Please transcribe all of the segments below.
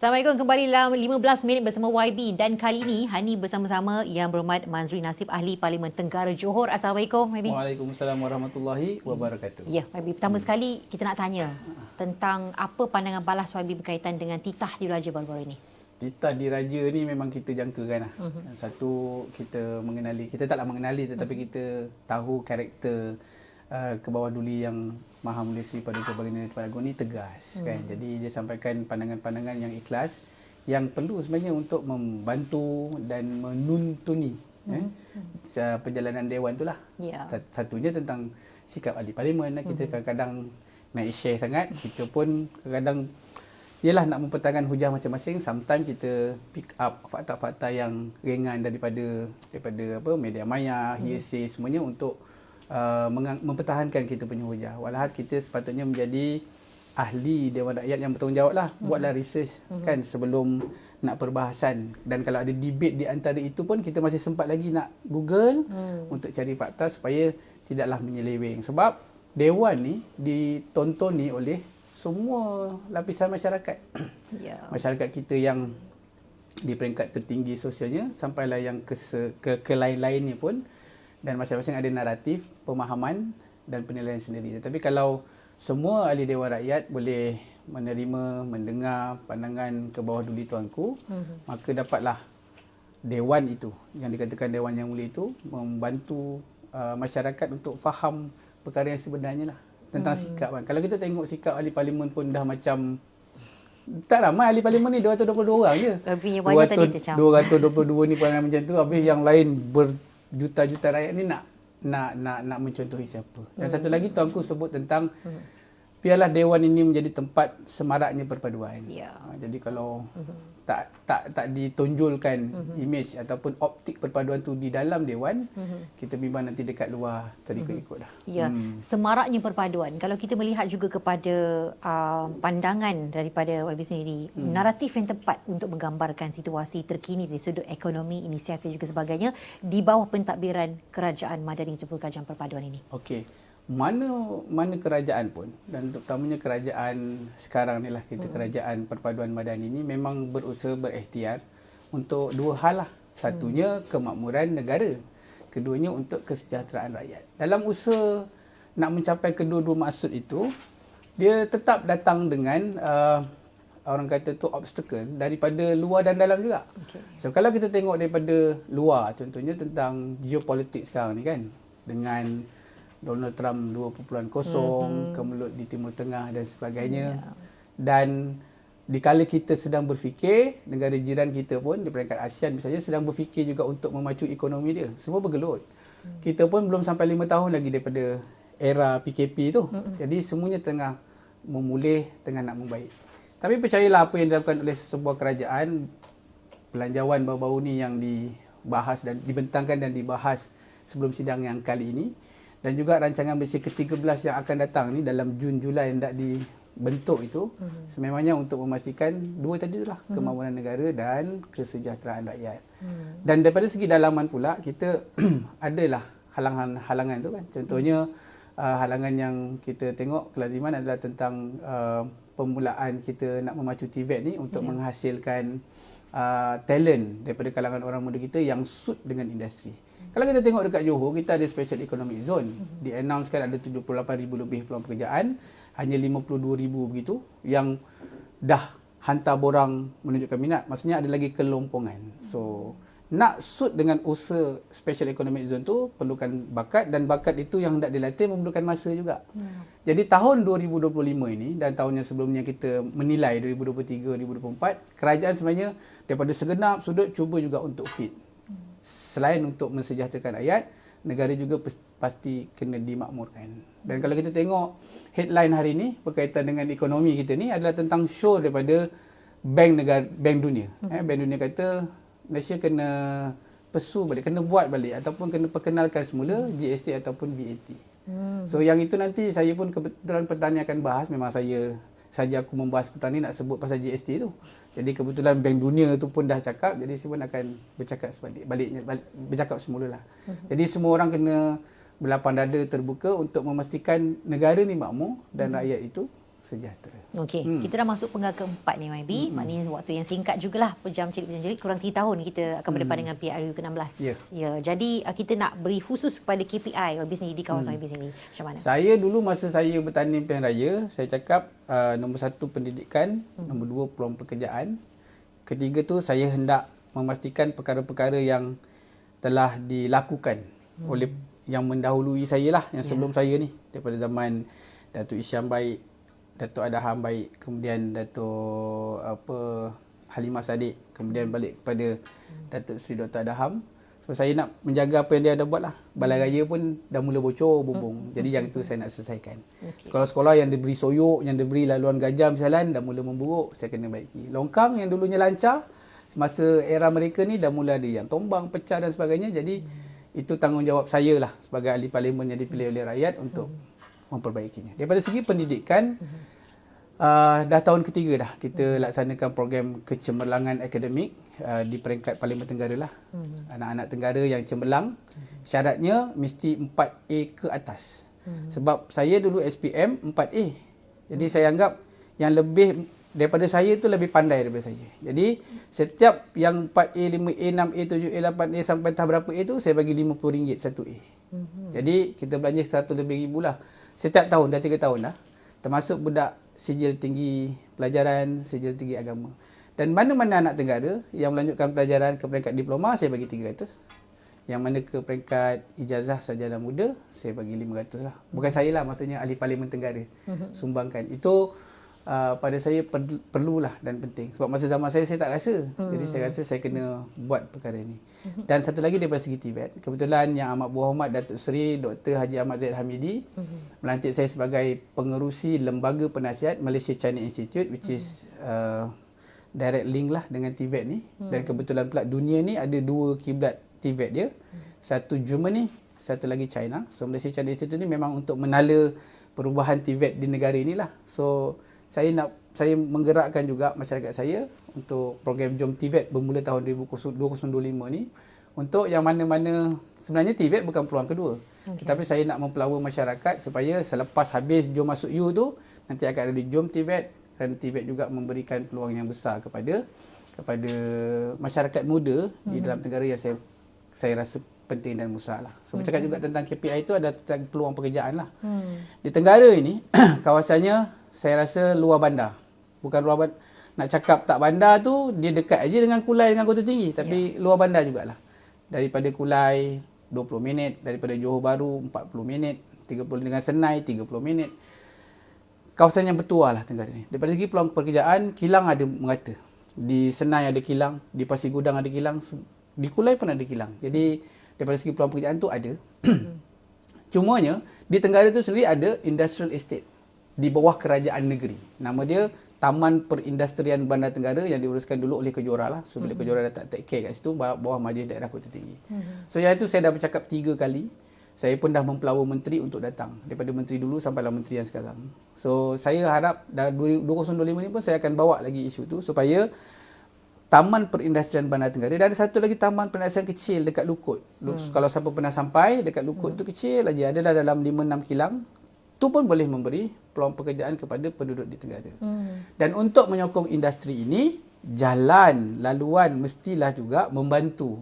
Assalamualaikum kembali dalam 15 minit bersama YB dan kali ini Hani bersama-sama Yang Berhormat Mazri Nasib Ahli Parlimen Tenggara Johor. Assalamualaikum YB. Waalaikumsalam warahmatullahi wabarakatuh. Ya, YB. Pertama hmm. sekali kita nak tanya tentang apa pandangan balas YB berkaitan dengan titah diraja baru-baru ini. Titah diraja ni memang kita jangkakan lah. Uh-huh. Satu kita mengenali, kita taklah mengenali tetapi uh-huh. kita tahu karakter uh, ke bawah duli yang Maha Mulia Sri Paduka Baginda Tuan Agong ni tegas hmm. kan. Jadi dia sampaikan pandangan-pandangan yang ikhlas yang perlu sebenarnya untuk membantu dan menuntuni hmm. eh, perjalanan dewan itulah. Yeah. Satunya tentang sikap ahli parlimen kita hmm. kadang-kadang naik share sangat kita pun kadang-kadang ialah nak mempertahankan hujah masing-masing sometimes kita pick up fakta-fakta yang ringan daripada daripada apa media maya hmm. hearsay semuanya untuk Uh, mempertahankan kita punya hujah. Walhal kita sepatutnya menjadi ahli Dewan Rakyat yang bertanggungjawab lah. Mm-hmm. Buatlah research mm-hmm. kan sebelum nak perbahasan. Dan kalau ada debate di antara itu pun kita masih sempat lagi nak Google mm. untuk cari fakta supaya tidaklah menyeleweng. Sebab Dewan ni ditonton ni oleh semua lapisan masyarakat. Yeah. masyarakat kita yang di peringkat tertinggi sosialnya sampailah yang ke, ke, ke lain-lainnya pun dan masing-masing ada naratif, pemahaman dan penilaian sendiri. Tetapi kalau semua ahli Dewan Rakyat boleh menerima, mendengar pandangan ke bawah duli tuanku, mm-hmm. maka dapatlah Dewan itu, yang dikatakan Dewan Yang Mulia itu, membantu uh, masyarakat untuk faham perkara yang sebenarnya lah. Tentang mm. sikap kan. Kalau kita tengok sikap ahli parlimen pun dah macam tak ramai ahli parlimen ni 222 orang je. Tapi yang banyak 200, tadi 222 ni perangai macam tu. Habis yang lain ber, juta-juta rakyat ni nak nak nak nak mencontohi siapa. Dan hmm. satu lagi tuanku sebut tentang hmm. Biarlah dewan ini menjadi tempat semaraknya perpaduan. Ya. Ha, jadi kalau hmm tak tak tak ditonjolkan uh-huh. image ataupun optik perpaduan tu di dalam dewan uh-huh. kita bimbang nanti dekat luar terikut-ikut dah. Ya, hmm. semaraknya perpaduan. Kalau kita melihat juga kepada uh, pandangan daripada YB sendiri, hmm. naratif yang tepat untuk menggambarkan situasi terkini dari sudut ekonomi, inisiatif juga sebagainya di bawah pentadbiran Kerajaan Madani Tubuh Kerajaan Perpaduan ini. Okey mana mana kerajaan pun dan terutamanya kerajaan sekarang ni lah kita hmm. kerajaan perpaduan madani ni memang berusaha berikhtiar untuk dua hal lah satunya hmm. kemakmuran negara keduanya untuk kesejahteraan rakyat dalam usaha nak mencapai kedua-dua maksud itu dia tetap datang dengan uh, orang kata tu obstacle daripada luar dan dalam juga okay. so kalau kita tengok daripada luar contohnya tentang geopolitik sekarang ni kan dengan Donald Trump 2.0 mm-hmm. kemelut di Timur Tengah dan sebagainya. Yeah. Dan dikala kita sedang berfikir negara jiran kita pun di peringkat ASEAN misalnya sedang berfikir juga untuk memacu ekonomi dia. Semua bergelut. Mm. Kita pun belum sampai 5 tahun lagi daripada era PKP tu. Mm-hmm. Jadi semuanya tengah memulih, tengah nak membaik. Tapi percayalah apa yang dilakukan oleh sebuah kerajaan belanjawan baru-baru ni yang dibahas dan dibentangkan dan dibahas sebelum sidang yang kali ini dan juga rancangan Malaysia ke-13 yang akan datang ni dalam Jun Julai hendak dibentuk itu uh-huh. sememangnya untuk memastikan dua tadi itulah uh-huh. kemampuan negara dan kesejahteraan rakyat. Uh-huh. Dan daripada segi dalaman pula kita adalah halangan-halangan tu kan. Contohnya uh, halangan yang kita tengok kelaziman adalah tentang uh, permulaan kita nak memacu TVET ni untuk yeah. menghasilkan uh, talent daripada kalangan orang muda kita yang suit dengan industri. Kalau kita tengok dekat Johor, kita ada special economic zone. Mhm. Di announce kan ada 78,000 lebih peluang pekerjaan, hanya 52,000 begitu yang dah hantar borang menunjukkan minat. Maksudnya ada lagi kelompongan. So, nak suit dengan usaha special economic zone tu perlukan bakat dan bakat itu yang hendak dilatih memerlukan masa juga. Hmm. Jadi tahun 2025 ini dan tahun yang sebelumnya kita menilai 2023 2024 kerajaan sebenarnya daripada segenap sudut cuba juga untuk fit selain untuk mensejahterakan rakyat, negara juga pasti kena dimakmurkan. Dan kalau kita tengok headline hari ini berkaitan dengan ekonomi kita ni adalah tentang show daripada Bank Negara Bank Dunia. Hmm. Eh, Bank Dunia kata Malaysia kena pesu balik, kena buat balik ataupun kena perkenalkan semula. GST ataupun VAT. Hmm. So yang itu nanti saya pun kebetulan petani akan bahas memang saya saja aku membahas petani nak sebut pasal GST tu. Jadi kebetulan Bank Dunia tu pun dah cakap, jadi saya pun akan bercakap sebalik, baliknya, balik, bercakap semula lah. Uh-huh. Jadi semua orang kena berlapang dada terbuka untuk memastikan negara ni makmur dan uh-huh. rakyat itu sejahtera. Okey, Hmm. kita dah masuk penggal keempat ni YB. Hmm. Maknanya waktu yang singkat jugalah pejam celik pejam celik kurang 3 tahun kita akan berdepan dengan PRU ke-16. Ya. ya. Jadi uh, kita nak beri khusus kepada KPI YB sendiri di kawasan Hmm. YB sendiri. Macam mana? Saya dulu masa saya bertanding pilihan raya, saya cakap uh, nombor satu pendidikan, hmm. nombor dua peluang pekerjaan. Ketiga tu saya hendak memastikan perkara-perkara yang telah dilakukan hmm. oleh yang mendahului saya lah, yang Ya. sebelum saya ni. Daripada zaman Datuk Isyam baik, Datuk Adham baik, kemudian Datuk apa Halimah Sadiq, kemudian balik kepada Datuk Seri Dr. Adham. So saya nak menjaga apa yang dia ada buat lah. Balai raya pun dah mula bocor, bumbung. Jadi yang tu saya nak selesaikan. Okey. Sekolah-sekolah yang diberi soyok, yang diberi laluan gajah berjalan dah mula memburuk, saya kena baiki. Longkang yang dulunya lancar, semasa era mereka ni dah mula ada yang tombang, pecah dan sebagainya. Jadi itu tanggungjawab saya lah sebagai ahli parlimen yang dipilih oleh rakyat untuk memperbaikinya. Daripada segi pendidikan, uh, dah tahun ketiga dah kita laksanakan program kecemerlangan akademik uh, di peringkat Parlimen Tenggara lah. Anak-anak Tenggara yang cemerlang, syaratnya mesti 4A ke atas. Sebab saya dulu SPM 4A. Jadi saya anggap yang lebih daripada saya tu lebih pandai daripada saya. Jadi setiap yang 4A, 5A, 6A, 7A, 8A sampai tahap berapa A tu saya bagi RM50 satu A. Jadi kita belanja 100 lebih ribu lah. Setiap tahun dah 3 tahun dah. Termasuk budak sijil tinggi pelajaran, sijil tinggi agama. Dan mana-mana anak tenggara yang melanjutkan pelajaran ke peringkat diploma saya bagi 300. Yang mana ke peringkat ijazah sarjana muda saya bagi 500 lah. Bukan saya lah maksudnya ahli parlimen tenggara sumbangkan. Itu uh, pada saya per, perlulah dan penting. Sebab masa zaman saya saya tak rasa. Jadi saya rasa saya kena buat perkara ini. Dan satu lagi daripada segi TVET, kebetulan yang amat berhormat Datuk Seri Dr. Haji Ahmad Zaid Hamidi melantik saya sebagai pengerusi Lembaga Penasihat Malaysia China Institute which is uh, direct link lah dengan TVET ni dan kebetulan pula dunia ni ada dua kiblat TVET dia. Satu Germany, satu lagi China. So Malaysia China Institute ni memang untuk menala perubahan TVET di negara inilah. So saya nak saya menggerakkan juga masyarakat saya untuk program Jom TVET bermula tahun 2025 ni untuk yang mana-mana sebenarnya TVET bukan peluang kedua. Okay. Tetapi saya nak mempelawa masyarakat supaya selepas habis Jom masuk U tu nanti akan ada Jom TVET kerana TVET juga memberikan peluang yang besar kepada kepada masyarakat muda mm-hmm. di dalam negara yang saya saya rasa penting dan besar lah. So bercakap juga tentang KPI itu ada tentang peluang pekerjaan lah. Hmm. Di Tenggara ini kawasannya saya rasa luar bandar. Bukan luar bandar. Nak cakap tak bandar tu dia dekat aja dengan Kulai dengan Kota Tinggi tapi yeah. luar bandar jugalah. Daripada Kulai 20 minit, daripada Johor Bahru 40 minit, 30 dengan Senai 30 minit. Kawasan yang bertuah lah Tenggara ni. Daripada segi peluang pekerjaan, kilang ada merata. Di Senai ada kilang, di Pasir Gudang ada kilang, di Kulai pun ada kilang. Jadi daripada segi peluang pekerjaan tu ada. Cumanya di Tenggara tu sendiri ada industrial estate di bawah kerajaan negeri. Nama dia Taman Perindustrian Bandar Tenggara yang diuruskan dulu oleh Kejora lah. So bila Kejora dah tak take care kat situ bawah, bawah Majlis Daerah Kota Tinggi. So yang itu saya dah bercakap tiga kali. Saya pun dah mempelawa menteri untuk datang. Daripada menteri dulu sampailah menteri yang sekarang. So saya harap dah 2025 ni pun saya akan bawa lagi isu tu supaya Taman Perindustrian Bandar Tenggara dan ada satu lagi taman perindustrian kecil dekat Lukut. Hmm. Kalau siapa pernah sampai dekat Lukut hmm. tu kecil aja adalah dalam 5 6 kilang. Tu pun boleh memberi peluang pekerjaan kepada penduduk di Tenggara. Hmm. Dan untuk menyokong industri ini, jalan, laluan mestilah juga membantu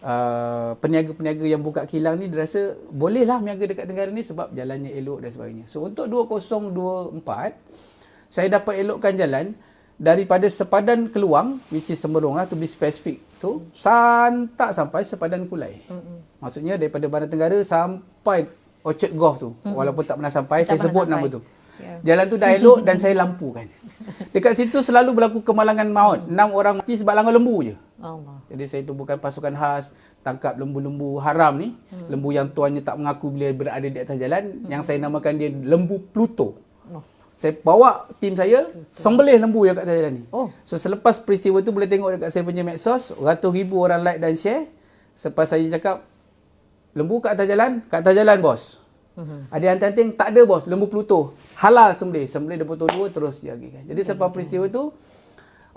uh, peniaga-peniaga yang buka kilang ni dirasa bolehlah meniaga dekat Tenggara ni sebab jalannya elok dan sebagainya. So untuk 2024 saya dapat elokkan jalan daripada sepadan keluang which is Semerong lah to be specific tu santak sampai sepadan Kulai. Mm-hmm. Maksudnya daripada Bandar Tenggara sampai Orchard Golf tu. Mm-hmm. Walaupun tak pernah sampai tak saya pernah sebut sampai. nama tu. Yeah. Jalan tu dah elok dan saya lampukan. Dekat situ selalu berlaku kemalangan maut. Enam orang mati sebab langgar lembu je. Allah. Jadi saya tubuhkan pasukan khas tangkap lembu-lembu haram ni. Hmm. Lembu yang tuannya tak mengaku bila berada di atas jalan. Hmm. Yang saya namakan dia lembu Pluto. Oh. Saya bawa tim saya sembelih lembu yang kat atas jalan ni. Oh. So selepas peristiwa tu boleh tengok dekat saya punya medsos. Ratus ribu orang like dan share. Selepas saya cakap lembu kat atas jalan. Kat atas jalan bos. Uh-huh. Ada yang tanting tak ada bos lembu Pluto halal sembelih sembelih dia potong dua terus diagikan. Jadi selepas peristiwa tu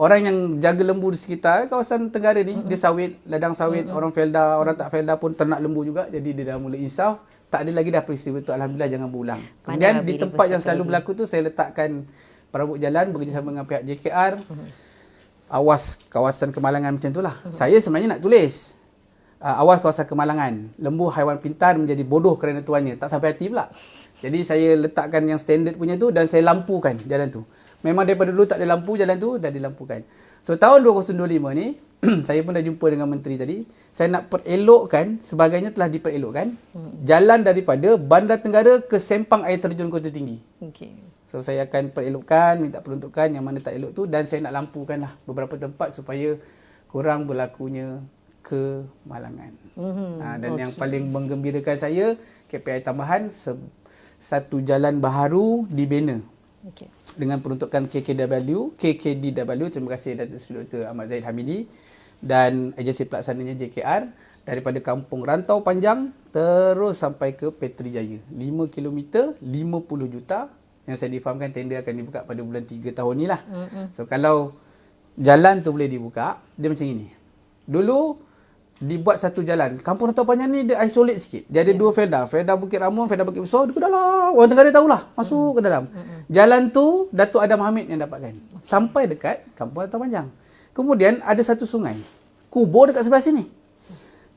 orang yang jaga lembu di sekitar kawasan Tenggara ni uh-huh. dia sawit ladang sawit uh-huh. orang Felda orang tak Felda pun ternak lembu juga jadi dia dah mula insaf tak ada lagi dah peristiwa tu alhamdulillah jangan berulang. Kemudian di tempat yang selalu berlaku tu saya letakkan perabot jalan bekerjasama dengan pihak JKR. Awas kawasan kemalangan macam itulah. Saya sebenarnya nak tulis uh, awas kawasan kemalangan. Lembu haiwan pintar menjadi bodoh kerana tuannya. Tak sampai hati pula. Jadi saya letakkan yang standard punya tu dan saya lampukan jalan tu. Memang daripada dulu tak ada lampu jalan tu dah dilampukan. So tahun 2025 ni saya pun dah jumpa dengan menteri tadi. Saya nak perelokkan sebagainya telah diperelokkan. Jalan daripada Bandar Tenggara ke Sempang Air Terjun Kota Tinggi. Okey. So saya akan perelokkan, minta peruntukan yang mana tak elok tu dan saya nak lampukan lah beberapa tempat supaya kurang berlakunya kemalangan. Mhm. Ha, dan yang paling menggembirakan saya, KPI tambahan se- satu jalan baharu dibina Okey. dengan peruntukan KKW, KKDW, terima kasih Datuk Seri Dr. Ahmad Zaid Hamidi dan agensi pelaksananya JKR daripada Kampung Rantau Panjang terus sampai ke Petri Jaya. 5 km, 50 juta yang saya difahamkan tender akan dibuka pada bulan 3 tahun ni lah. Mm-mm. So kalau jalan tu boleh dibuka, dia macam ini. Dulu dibuat satu jalan. Kampung Rantau Panjang ni dia isolate sikit. Dia ada dua Felda. Felda Bukit Ramon, Felda Bukit Besar. Dia ke dalam. Orang Tenggara tahulah. Masuk ke dalam. Jalan tu Datuk Adam Hamid yang dapatkan. Sampai dekat Kampung Rantau Panjang. Kemudian ada satu sungai. Kubur dekat sebelah sini.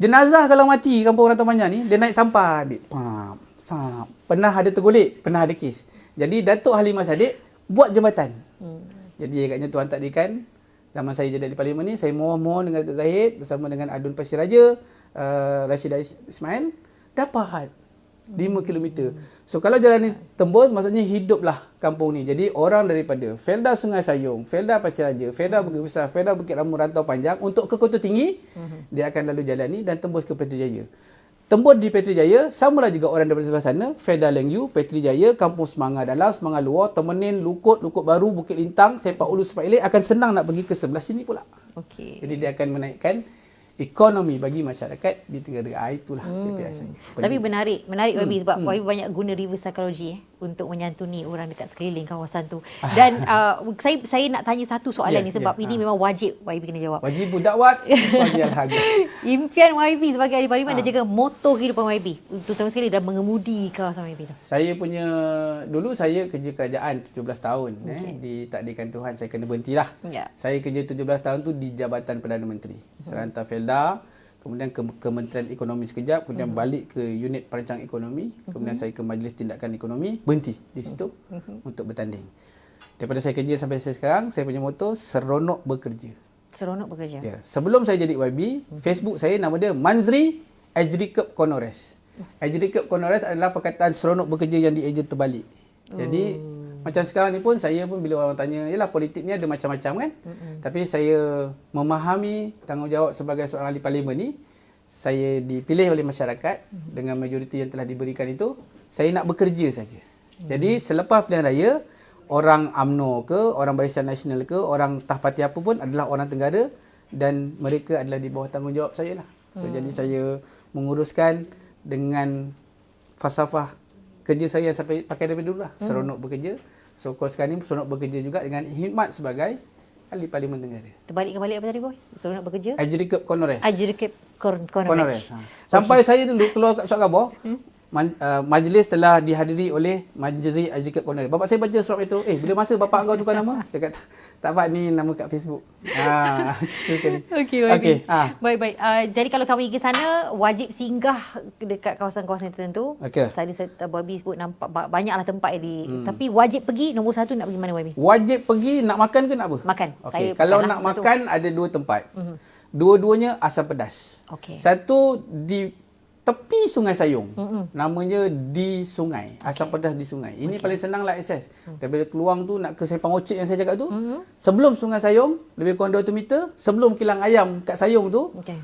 Jenazah kalau mati Kampung Rantau Panjang ni, dia naik sampah. Ambil. Pam, sap. Pernah ada tergolek. Pernah ada kes. Jadi Datuk Halimah Sadiq buat jambatan. Hmm. Jadi agaknya Tuan takdirkan zaman saya jadi di parlimen ni saya mohon-mohon dengan Datuk Zahid bersama dengan Adun Pasir Raja, uh, Rashidah Is- Ismail dapat 5 km. So kalau jalan ni tembus maksudnya hiduplah kampung ni. Jadi orang daripada Felda Sungai Sayong, Felda Pasir Raja, Felda Bukit Besar, Felda Bukit Ramu Rantau Panjang untuk ke Kota Tinggi dia akan lalu jalan ni dan tembus ke Petri Jaya. Tembus di Petri Jaya, samalah juga orang daripada sebelah sana, Felda Lengyu, Petri Jaya, Kampung Semangah Dalam, Semangah Luar, Temenin, Lukut, Lukut Baru, Bukit Lintang, Sepak Ulu, Sepak Ilik akan senang nak pergi ke sebelah sini pula. Okey. Jadi dia akan menaikkan ekonomi bagi masyarakat di Tenggara. Ah, itulah hmm. KPI saya. Tapi menarik, menarik hmm. YB sebab hmm. YB banyak guna reverse psychology eh untuk menyantuni orang dekat sekeliling kawasan tu. Dan uh, saya saya nak tanya satu soalan Ya, ni sebab ya, ini ah. memang wajib YB kena jawab. Wajib dakwat, wajib. Impian YB sebagai ahli parlimen Ha. dan juga moto kehidupan YB terutama sekali dalam mengemudi kawasan YB tu. Saya punya dulu saya kerja kerajaan 17 tahun okay. eh ditakdirkan Tuhan saya kena berhentilah. Ya. Saya kerja 17 tahun tu di Jabatan Perdana Menteri. Serantau Felda, kemudian ke Kementerian Ekonomi sekejap, kemudian balik ke unit perancang ekonomi, kemudian saya ke Majlis Tindakan Ekonomi, berhenti di situ untuk bertanding. Daripada saya kerja sampai saya sekarang, saya punya moto seronok bekerja. Seronok bekerja. Ya, sebelum saya jadi YB, Facebook saya nama dia Manzri Ajrikep Konores. Ajrikep Konores adalah perkataan seronok bekerja yang dieja terbalik. Jadi macam sekarang ni pun saya pun bila orang tanya, yalah politik ni ada macam-macam kan? Tapi saya memahami tanggungjawab sebagai seorang ahli parlimen ni, saya dipilih oleh masyarakat dengan majoriti yang telah diberikan itu, saya nak bekerja saja. Jadi selepas pilihan raya, orang AMNO ke, orang Barisan Nasional ke, orang tah parti apa pun adalah orang Tenggara dan mereka adalah di bawah tanggungjawab saya lah. So hmm. jadi saya menguruskan dengan falsafah kerja saya yang sampai pakai daripada dulu lah. Seronok bekerja. So kalau sekarang ni seronok bekerja juga dengan khidmat sebagai ahli Parlimen Tenggara. Terbalik kembali apa tadi boy? Seronok bekerja. Ajrikep Konores. Ajrikep Kon Konores. Ha. Sampai saya dulu keluar kat surat khabar, man, uh, majlis telah dihadiri oleh Majlis Ajrikep Konores. Bapak saya baca surat itu, eh bila masa bapak kau tukar nama? Dia kata, tak pak ni nama kat Facebook. Ha, Okey, Okey. Okey. Ha. Baik, baik. Uh, jadi kalau kami pergi sana, wajib singgah dekat kawasan-kawasan tertentu. Okey. Tadi saya Bobby sebut nampak ba- banyaklah tempat di hmm. tapi wajib pergi nombor satu nak pergi mana YB? Wajib pergi nak makan ke nak apa? Makan. Okey. Saya Kalau nak satu. makan ada dua tempat. Mhm. Dua-duanya asam pedas. Okey. Satu di tepi Sungai Sayong. Mm-mm. Namanya di sungai. Asam pedas di sungai. Ini paling senanglah akses. Daripada Keluang tu nak ke Sepang Ocik yang saya cakap tu. Mhm. Sebelum Sungai Sayong, lebih kurang 200 meter, sebelum kilang ayam kat Sayong tu, Okey.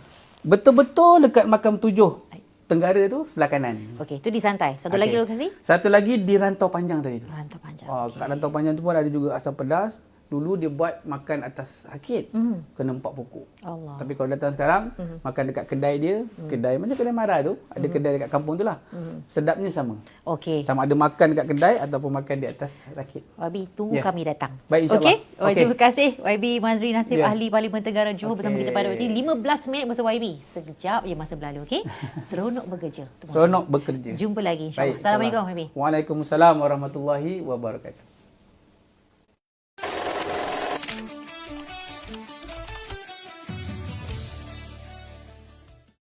betul-betul dekat makam tujuh Tenggara tu sebelah kanan. Okey, itu di santai. Satu Okey. lagi lokasi? Satu lagi di Rantau Panjang tadi tu. Rantau Panjang. Oh, kat Rantau Panjang tu pun ada juga asam pedas. Dulu dia buat makan atas rakit. Mhm. Kena empat pokok. Allah. Tapi kalau datang sekarang, Mhm. makan dekat kedai dia, kedai macam kedai Mara tu, ada kedai dekat kampung tu lah. Sedapnya sama. Okey. Sama ada makan dekat kedai ataupun makan di atas rakit. YB tunggu Ya. kami datang. Baik, insyaAllah. Okey. Oh, Okey. Terima kasih YB Mazri Nasib Ya. ahli Parlimen Tenggara Johor bersama Okey. kita pada waktu ini 15 minit bersama YB. Sekejap je masa berlalu okey. Seronok bekerja. Seronok bekerja. Jumpa lagi insya-Allah. Assalamualaikum. YB. Waalaikumsalam warahmatullahi wabarakatuh.